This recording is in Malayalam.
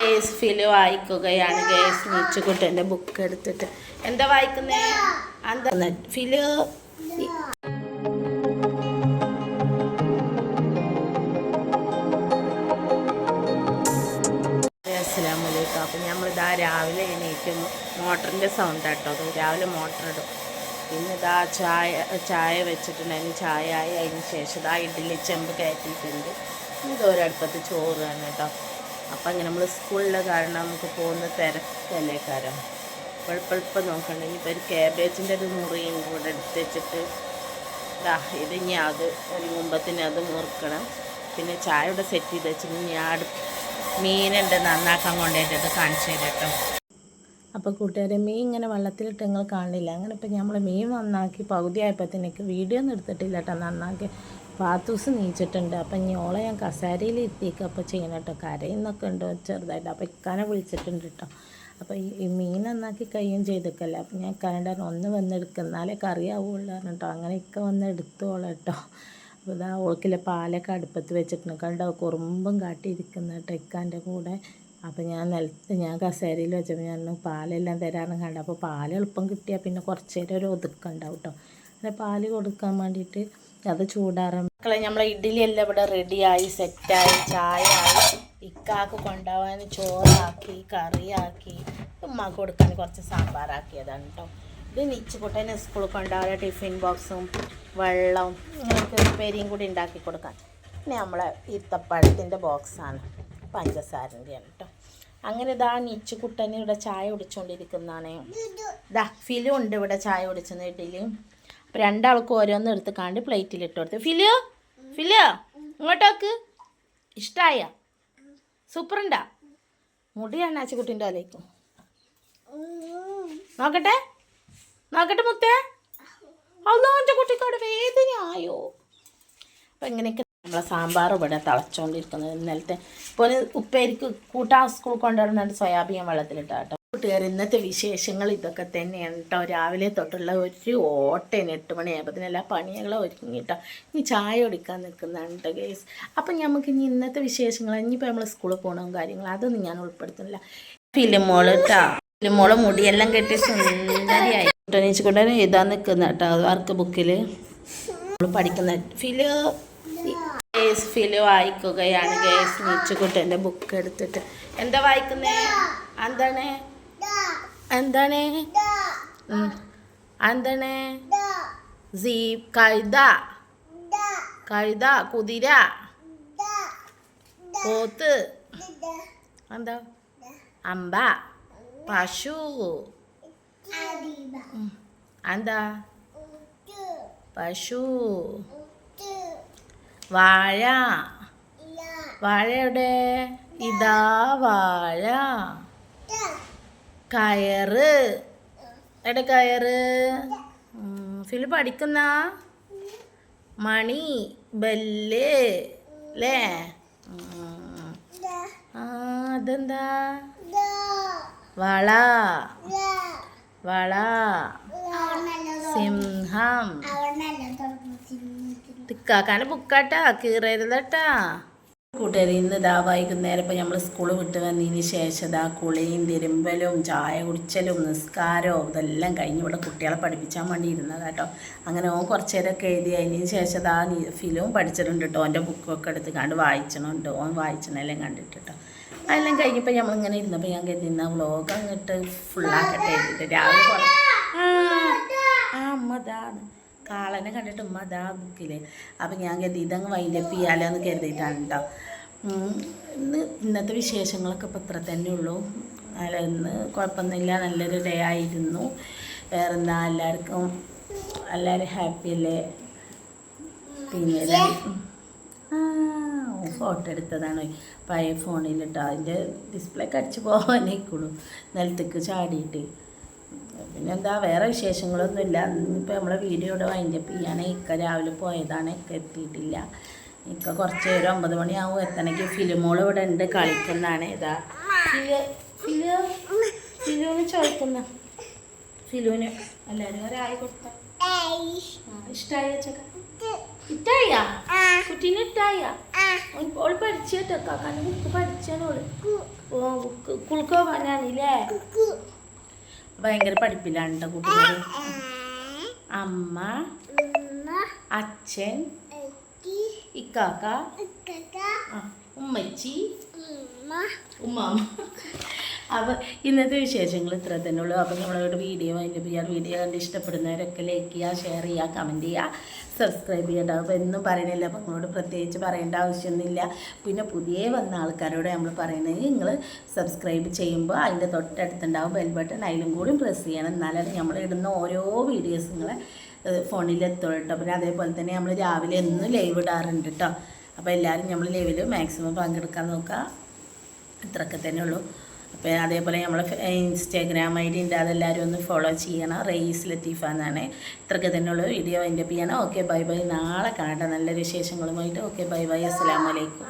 ഗേസ് ഫിൽ വായിക്കുകയാണ്. കേസ് നീച്ചുകുട്ടന്റെ ബുക്ക് എടുത്തിട്ട്. എന്താ വായിക്കുന്നേ? എന്താ? ഫിൽ അസ്സലാമലൈക്കും അപ്പം നമ്മളിതാ രാവിലെ എണീക്കുന്നു മോട്ടറിന്റെ സൗണ്ട് കേട്ടോ അത് രാവിലെ മോട്ടർ ഇടും പിന്നെ ഇതാ ചായ ചായ വെച്ചിട്ടുണ്ടായിരുന്നു ചായ ആയി അതിന് ശേഷം ഇതാ ഇഡ്ഡലി ചെമ്പ് കയറ്റിയിട്ടുണ്ട്. ഇത് ഒരടുപ്പത്ത് ചോറ് തന്നെ കേട്ടോ അപ്പം അങ്ങനെ നമ്മൾ സ്കൂളിലെ കാരണം നമുക്ക് പോകുന്ന തിരക്കല്ലേ കാരണം എളുപ്പം നോക്കണ്ട. ഇനിയിപ്പോൾ ഒരു ക്യാബേജിന്റെ ഒരു മുറിയും കൂടെ എടുത്ത് വെച്ചിട്ട് ഇതാ ഇത് ഇനി അത് ഒരു മുമ്പത്തിന് അത് മുറുക്കണം. പിന്നെ ചായ ഇവിടെ സെറ്റ് ചെയ്ത് വെച്ചിട്ട് ഞാൻ അടു മീനുണ്ട് നന്നാക്കാൻ കൊണ്ടുപോയിട്ട് കാണിച്ചു തരാം കേട്ടോ അപ്പോൾ കൂട്ടുകാരെ മീൻ ഇങ്ങനെ വെള്ളത്തിലിട്ട് നിങ്ങൾ കാണില്ല അങ്ങനെ ഇപ്പം നമ്മൾ മീൻ നന്നാക്കി പകുതി ആയപ്പോഴത്തേക്ക് വീഡിയോ ഒന്നും എടുത്തിട്ടില്ല കേട്ടോ നന്നാക്കി. പാത്തൂസ് നീച്ചിട്ടുണ്ട്. അപ്പം ഇനി ഓളെ ഞാൻ കസാരയിൽ ഇരുത്തിയേക്ക് അപ്പോൾ ചെയ്യണം കേട്ടോ കരയുന്നൊക്കെ ഉണ്ട് ചെറുതായിട്ട്. അപ്പോൾ ഇക്കാനെ വിളിച്ചിട്ടുണ്ട് കേട്ടോ അപ്പോൾ ഈ മീൻ നന്നാക്കി കഴിയും ചെയ്തേക്കല്ലേ. അപ്പം ഞാൻ കരണ്ട ഒന്ന് വന്നെടുക്കുന്നാലേ എന്നാലേ കറിയാവുള്ളൂ കേട്ടോ അങ്ങനെ ഇക്ക വന്ന് എടുത്തോളാം കേട്ടോ അപ്പോൾ ഇതാ ഓൾക്കിലെ പാലൊക്കെ അടുപ്പത്ത് വെച്ചിട്ടുണ്ട്. കണ്ടോ കുറുമ്പും കാട്ടിയിരിക്കുന്ന കേട്ടോ ഇക്കാന്റെ കൂടെ. അപ്പോൾ ഞാൻ നിലത്ത് ഞാൻ കസേരയിൽ വെച്ചപ്പോൾ ഞാൻ പാലെല്ലാം തരാറും കണ്ട. അപ്പോൾ പാൽ എളുപ്പം കിട്ടിയാൽ പിന്നെ കുറച്ച് നേരം ഒരു ഒതുക്കുണ്ടാവും കേട്ടോ അങ്ങനെ പാൽ കൊടുക്കാൻ വേണ്ടിയിട്ട് അത് ചൂടാറാൻ മക്കളെ നമ്മളെ ഇഡ്ഡലി എല്ലാം ഇവിടെ റെഡിയായി സെറ്റായി ചായ ആയി. ഇക്കാക്ക് കൊണ്ടുപോകാൻ ചോറാക്കി കറിയാക്കി. ഉമ്മാക്ക് കൊടുക്കാൻ കുറച്ച് സാമ്പാറാക്കിയതാണ് കേട്ടോ ഇത് നിച്ചുകുട്ടനെ സ്കൂളിൽ കൊണ്ടുപോകാൻ ടിഫിൻ ബോക്സും വെള്ളവും അങ്ങനെയൊക്കെ ഉപ്പേരിയും കൂടി ഉണ്ടാക്കി കൊടുക്കാൻ. പിന്നെ നമ്മളെ ഈത്തപ്പഴത്തിന്റെ ബോക്സാണ് പഞ്ചസാരന്റെയാണ് കേട്ടോ അങ്ങനെ ഇതാ നിച്ചുകുട്ടന് ഇവിടെ ചായ കുടിച്ചുകൊണ്ടിരിക്കുന്നതാണ് ഇതാ ഫിലു ഉണ്ട് ഇവിടെ ചായ കുടിച്ചെന്ന് ഇഡ്ഡലിയും അപ്പം രണ്ടാൾക്കും ഓരോന്ന് എടുത്ത് കാണ്ട് പ്ലേറ്റിൽ ഇട്ട് കൊടുത്തു. ഫിലിയോ ഫിലിയോ ഇങ്ങോട്ടേക്ക്. ഇഷ്ടായ? സൂപ്പറുണ്ടാ? മുടിയാണ് ആച്ചുകുട്ടിന്റെ അലേക്കും നോക്കട്ടെ. നോക്കട്ടെ മുത്തേ. അള്ളാന്റെ കുട്ടിക്കോട് വേദനയായോ? അപ്പം ഇങ്ങനെയൊക്കെ നമ്മളെ സാമ്പാർ ഇവിടെ തിളച്ചുകൊണ്ടിരിക്കുന്നത് ഇന്നലത്തെ ഇപ്പോൾ ഉപ്പേരിക്ക് കൂട്ടാൻ സ്കൂൾ കൊണ്ടുവരുന്നുണ്ട് സോയാബീൻ വെള്ളത്തിലിട്ടാ കേട്ടോ. കൂട്ടുകാർ ഇന്നത്തെ വിശേഷങ്ങൾ ഇതൊക്കെ തന്നെയാണ് കേട്ടോ. രാവിലെ തൊട്ടുള്ള ഒരു ഓട്ടേന് എട്ട് മണിയായപ്പോൾ എല്ലാ പണികളും ഒരുങ്ങിട്ടോ ഇനി ചായ കുടിക്കാൻ നിൽക്കുന്നുണ്ട് ഗേസ് അപ്പം നമുക്ക് ഇനി ഇന്നത്തെ വിശേഷങ്ങൾ ഇനിയിപ്പോൾ നമ്മൾ സ്കൂളിൽ പോകണം കാര്യങ്ങൾ അതൊന്നും ഞാൻ ഉൾപ്പെടുത്തുന്നില്ല. ഫിലിമോൾ കേട്ടോ. ഫിലിമോൾ മുടിയെല്ലാം കെട്ടി സുന്ദരിയായി. ടനീച്ചുകൊണ്ടേ എഴുതാൻ നിൽക്കുന്ന കേട്ടോ വർക്ക് ബുക്കിൽ പഠിക്കുന്ന ഫിൽ ഫിൽ വായിക്കുകയാണ് ഗേസ് നീച്ചുകുട്ടന്റെ ബുക്ക് എടുത്തിട്ട്. എന്താ വായിക്കുന്നേ? എന്താണ്? എന്താണ്. എന്താണ്? സീ- കഴുത. കഴുത കുതിര. പോത്ത്. എന്താ? അമ്പ. പശു. എന്താ? പശു. വാഴ. വാഴ എവിടെ? ഇതാ. വാഴ. കയറ്. എവിടെ കയറ്? ഫിലിപ്പ് അടിക്കുന്ന മണി. ബെല്ല്. അല്ലേ. ആ അതെന്താ? വള. വള. സിംഹം. തിക്കാക്കാന്റെ ബുക്കാട്ടാ കീറരുതട്ടാ. കൂട്ടുകാരി ഇന്ന് ഇതാ വൈകുന്നേരം ഇപ്പം നമ്മൾ സ്കൂൾ വിട്ട് വന്നതിന് ശേഷം ഇതാ കുളിയും തിരുമ്പലും ചായ കുടിച്ചലും നിസ്കാരവും ഇതെല്ലാം കഴിഞ്ഞ് ഇവിടെ കുട്ടികളെ പഠിപ്പിച്ചാൽ വേണ്ടി ഇരുന്നത് കേട്ടോ അങ്ങനെ ഓൻ കുറച്ച് നേരമൊക്കെ എഴുതി അതിന് ശേഷം ഇതാ ഫിലിം പഠിച്ചിട്ടുണ്ട് കേട്ടോ ഓന്റെ ബുക്കൊക്കെ എടുത്ത് കണ്ട് വായിച്ചണുണ്ട് ഓൻ വായിച്ചണെല്ലാം കണ്ടിട്ട് കേട്ടോ അതെല്ലാം കഴിഞ്ഞപ്പോൾ നമ്മളിങ്ങനെ ഇരുന്നപ്പോൾ ഞാൻ കരുതി ഇന്ന വ്ളോഗ് അങ്ങോട്ട് ഫുള്ളാക്കട്ടെ എഴുതിയിട്ട് രാവിലെ ആ ആ അമ്മ ഇതാണ് കാളനെ കണ്ടിട്ട് ഉമ്മ അതാ ബുക്കിൽ അപ്പം ഞാൻ കരുതി ഇതങ്ങ് വൈൻഡപ്പ് ചെയ്യാലോ എന്ന് കരുതിയിട്ടാണ് കേട്ടോ ഇന്ന് ഇന്നത്തെ വിശേഷങ്ങളൊക്കെ ഇപ്പം ഇത്ര തന്നെ ഉള്ളൂ. അല്ല ഇന്ന് കുഴപ്പമൊന്നുമില്ല. നല്ലൊരു ഡേ ആയിരുന്നു. വേറെന്താ? എല്ലാവർക്കും എല്ലാവരും ഹാപ്പി അല്ലേ? പിന്നെ ഫോട്ടോ എടുത്തതാണ്. പഴയ ഫോണിൽ കേട്ടോ അതിന്റെ ഡിസ്പ്ലേ കടിച്ചു പോകാനേക്കുള്ളൂ നിലത്തേക്ക് ചാടിയിട്ട്. പിന്നെന്താ വേറെ വിശേഷങ്ങളൊന്നുമില്ല ഇന്നിപ്പോൾ നമ്മളെ വീഡിയോ ഇവിടെ വൈൻഡപ്പ് ചെയ്യാൻ ഇക്ക രാവിലെ പോയതാണ് ഇക്ക എത്തിയിട്ടില്ല. ഇക്ക കുറച്ച് നേരം ഒമ്പത് മണിയാവും എത്തണമെങ്കിൽ ഫിലിമോൾ ഇവിടെ ഉണ്ട് കളിക്കുന്നതാണ്. ഇതാ ഫിലു ഫിലു ഫിലുവിന് ചോദിക്കുന്ന. ഫിലുവിന് എല്ലാവരും ഒരായി കൊടുത്ത. ഇഷ്ടായ ഇട്ടായ കുട്ടീനെ ഇട്ടായ ഓൾ പഠിച്ചു കേട്ടോ കാക്കാന്റെ ബുക്ക് പഠിച്ചാണ് ഓൾ ഓ കുളുക്കോ പറഞ്ഞാണില്ലേ ഭയങ്കര പഠിപ്പിലാണ് കേട്ടോ കൂട്ടുകാർ അമ്മ അച്ഛൻ ഇക്കാക്ക ഉമ്മച്ചി ഉമ്മാമ അപ്പോൾ ഇന്നത്തെ വിശേഷങ്ങൾ ഇത്ര തന്നെ ഉള്ളൂ. അപ്പോൾ നമ്മളോട് വീഡിയോ അതിന്റെ ചെയ്യാൻ വീഡിയോ കണ്ട് ഇഷ്ടപ്പെടുന്നവരൊക്കെ ലൈക്ക് ചെയ്യുക ഷെയർ ചെയ്യുക കമന്റ് ചെയ്യുക സബ്സ്ക്രൈബ് ചെയ്യേണ്ട. അപ്പോൾ എന്നും പറയണില്ല. അപ്പോൾ നിങ്ങളോട് പ്രത്യേകിച്ച് പറയേണ്ട ആവശ്യമൊന്നുമില്ല. പിന്നെ പുതിയ വന്ന ആൾക്കാരോട് നമ്മൾ പറയുന്നത് നിങ്ങൾ സബ്സ്ക്രൈബ് ചെയ്യുമ്പോൾ അതിന്റെ തൊട്ടടുത്തുണ്ടാവും ബെൽ ബട്ടൺ അതിലും കൂടി പ്രസ് ചെയ്യണം. എന്നാലാണ് നമ്മൾ ഇടുന്ന ഓരോ വീഡിയോസ് നിങ്ങളെ കേട്ടോ പിന്നെ അതേപോലെ തന്നെ നമ്മൾ രാവിലെ എന്നും ലൈവ് ഇടാറുണ്ട് കേട്ടോ അപ്പോൾ എല്ലാവരും നമ്മൾ ലൈവിൽ മാക്സിമം പങ്കെടുക്കാൻ നോക്കുക. ഇത്രയൊക്കെ തന്നെ ഉള്ളൂ. അപ്പോൾ അതേപോലെ നമ്മൾ ഇൻസ്റ്റാഗ്രാം ഐ ഡി ഉണ്ട് അതെല്ലാവരും ഒന്ന് ഫോളോ ചെയ്യണം. റെയ്സ് ലത്തീഫ എന്നാണ്. ഇത്രയൊക്കെ തന്നെയുള്ള വീഡിയോ എന്റെ ചെയ്യണം. ഓക്കെ ബൈ ബൈ നാളെ കാണട്ടെ നല്ല വിശേഷങ്ങളുമായിട്ട്. ഓക്കെ ബൈ ബൈ അസ്സാം വലൈക്കും